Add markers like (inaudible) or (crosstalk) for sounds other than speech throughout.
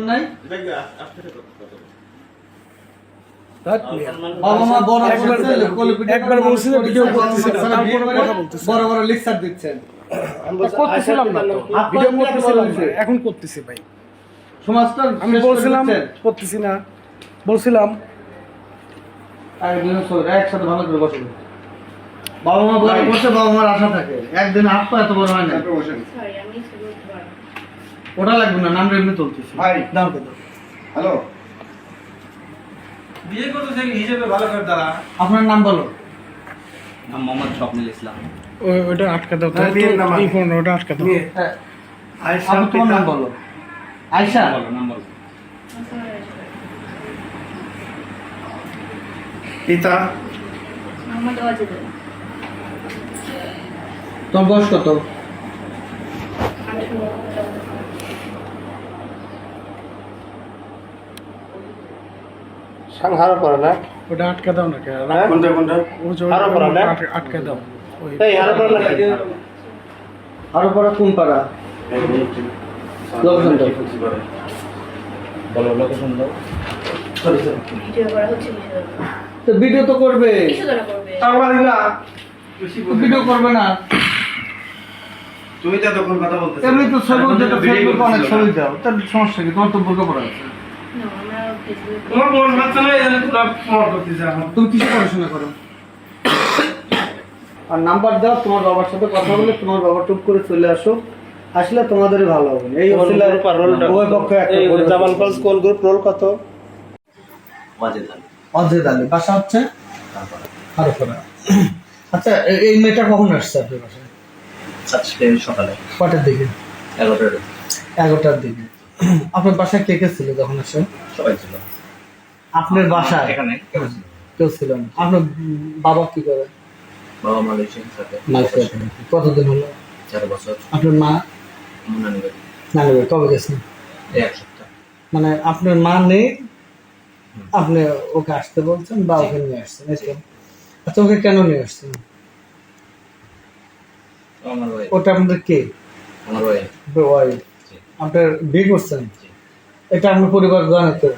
নাই বাবা মা বড় একবার- বলছে, কোলে পিঠে একবার করে বলছিল মানুষ ভিডিও করেছে, করতেছে না, সারা বিয়ে তারপরে কথা বলতেছে। বড় বড় লেকচার দিচ্ছেন। করতেছিলাম না তো। হাত পা ভিডিও করতেছিলাম এখন করতেছি ভাই। সমাজটা আমি বলছিলাম করতেছি না। বলছিলাম। একসাথে ভালো করে বসে। বাবা মা বড় বসে বাবা মার আশা থাকে। একদিন হাত পা এত বড় হয় না সরি আমি শুরু করব ওটা লাগবে না নাম এমনি তুলতেছি। ভাই। দাম কত হ্যালো। বিয়ে করতেছে হিসেবে ভালো করে দাঁড়া। আপনার নাম বলো। নাম মোহাম্মদ স্বপ্নিল ইসলাম। ওই- ওটা আটকা দাও। তো হ্যাঁ, এই ফোন ওটা আটকা দাও। হ্যাঁ, আয়সা আপনি তোমার নাম বলো? আয়সা বলো নাম বলো। পিতা। মোহাম্মদ ওয়াজিদুল। তোমার বয়স কত? সংহার করে না। ওটা আটকা দাও না কে? কোনটা কোনটা? আরও পড়া না? আট- আটকা দাও। এই আরও পড়া নাকি? আরও পড়া কোন পাড়া? লোকজন দাও। বলো লোকেশন দাও। ভিডিও করা হচ্ছে তো ভিডিও তো করবে। কিছু করবে। ভিডিও করবে না। তুমি তো তখন কথা বলতেছো এমনি তো ছবি যেটা ফেসবুকে অনেক ছবি দাও। তার সমস্যা কি? তোমার তো বোরকা পড়া আছে। না তোমার মন বাচ্চা না এই জন্য তোরা ফোন করতেছে এখন তুমি কিছু পড়াশোনা করো। আর নাম্বার দাও তোমার বাবার সাথে কথা বলে তোমার বাবা টুক করে চলে আসো। আসলে তোমাদেরই ভালো হবে এই অসিলা উভয় পক্ষে একটা জামান কলেজ কোন গ্রুপ রোল কত? ওয়াজেদ আলী। অজয় আলী। বাসা হচ্ছে? তারপরে। আচ্ছা এই মেয়েটা কখন আসছে আপনার বাসায়? আজকে সকালে। কটার দিকে? এগারোটার এগারোটার দিকে। (coughs) আপনার বাসায় কে কে ছিল যখন আসে? সবাই ছিল। আপনার বাসায়? এখানে কেউ ছিল? না। আপনার বাবা কি করে? বাবা মালয়েশিয়ান থাকে। মালয়েশিয়া কতদিন হলো? চার বছর। আপনার মা? নানি বাড়ি নানি বাড়ি কবে গেছেন? এক সপ্তাহ। মানে আপনার মা নেই? আপনি ওকে আসতে বলছেন বা ওকে নিয়ে আসছেন? এই তো। আচ্ছা ওকে কেন নিয়ে আসছেন? আমার ভাই। ওটা আপনাদের কে? আমার ভাই। ওয়াইফ জি। আপনার বিয়ে করছেন? এটা আপনার পরিবার জানে তো?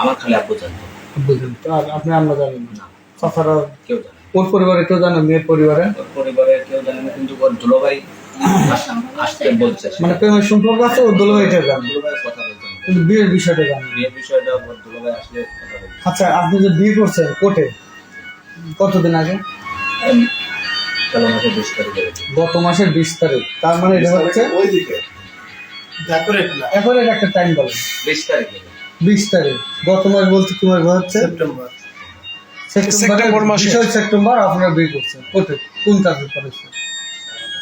আমার খালি আব্বু জানতো। বুঝলেন তো আর আপনি আমরা জানেন না। তাছাড়া কেউ জানে। ওর পরিবারে কেউ জানে মেয়ের পরিবারে? ওর পরিবারে কেউ জানে না কিন্তু ওর দুলোভাই আসতে বলছে। মানে প্রেমের সম্পর্ক আছে ও দোলো এটা জানে কথা কিন্তু বিয়ের বিষয়টা জানে। বিয়ের বিষয়টা ওর দুলোভাই আসলে কথা আচ্ছা আপনি যে বিয়ে করছেন কোর্টে কতদিন আগে? গত মাসের বিশ তারিখ। তার মানে এটা হচ্ছে ওইদিকে। একটা টাইম বলেন বিশ তারিখে। বিশ তারিখ। গত মাস বলতে কি মাস হচ্ছে? সেপ্টেম্বর সেপ্টেম্বর মাসে। সেপ্টেম্বর আপনারা বিয়ে করছেন। কোন কাজে করেছেন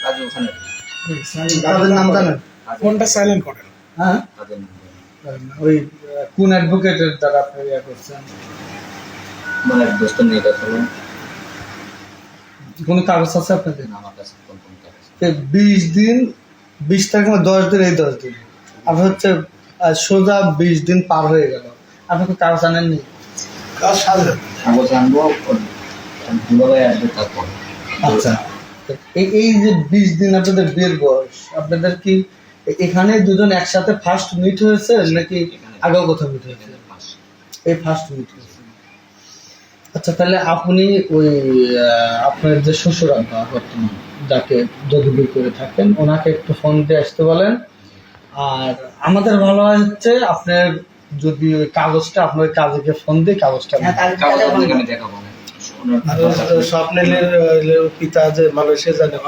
কাজ ওখানে। তাদের নাম জানেন? ফোনটা সাইলেন্ট করেন। হ্যাঁ। ওই কোন অ্যাডভোকেটের দ্বারা আপনি ইয়ে করছেন? আমার এক দোস্ত নিয়ে গেছিল কোনো কাগজ আছে আপনাদের? আমার কাছে কোন কোন। যে বিশ দিন বিশ তারিখ মানে দশ দিন এই দশ দিন। আপনার হচ্ছে সোজা বিশ দিন পার হয়ে গেল। আপনি তো কাজ আসবে তারপর। আচ্ছা। এই এই যে বিশ দিন আপনাদের বিয়ের বয়স আপনাদের কি এখানে দুজন একসাথে ফার্স্ট মিট হয়েছে নাকি আগেও কোথাও মিট হয়েছে? এই ফার্স্ট মিট হয়েছে। আচ্ছা তাহলে আপনি ওই আপনার যে শ্বশুর আব্বা বর্তমান যাকে যদি করে থাকেন ওনাকে একটু ফোন দিয়ে আসতে বলেন। আর আমাদের ভালো হয় হচ্ছে আপনার যদি ওই কাগজটা আপনার কাজেকে ফোন দিয়ে কাগজটা ওনার স্বপ্নের পিতা যে মালয়েশিয়া জানে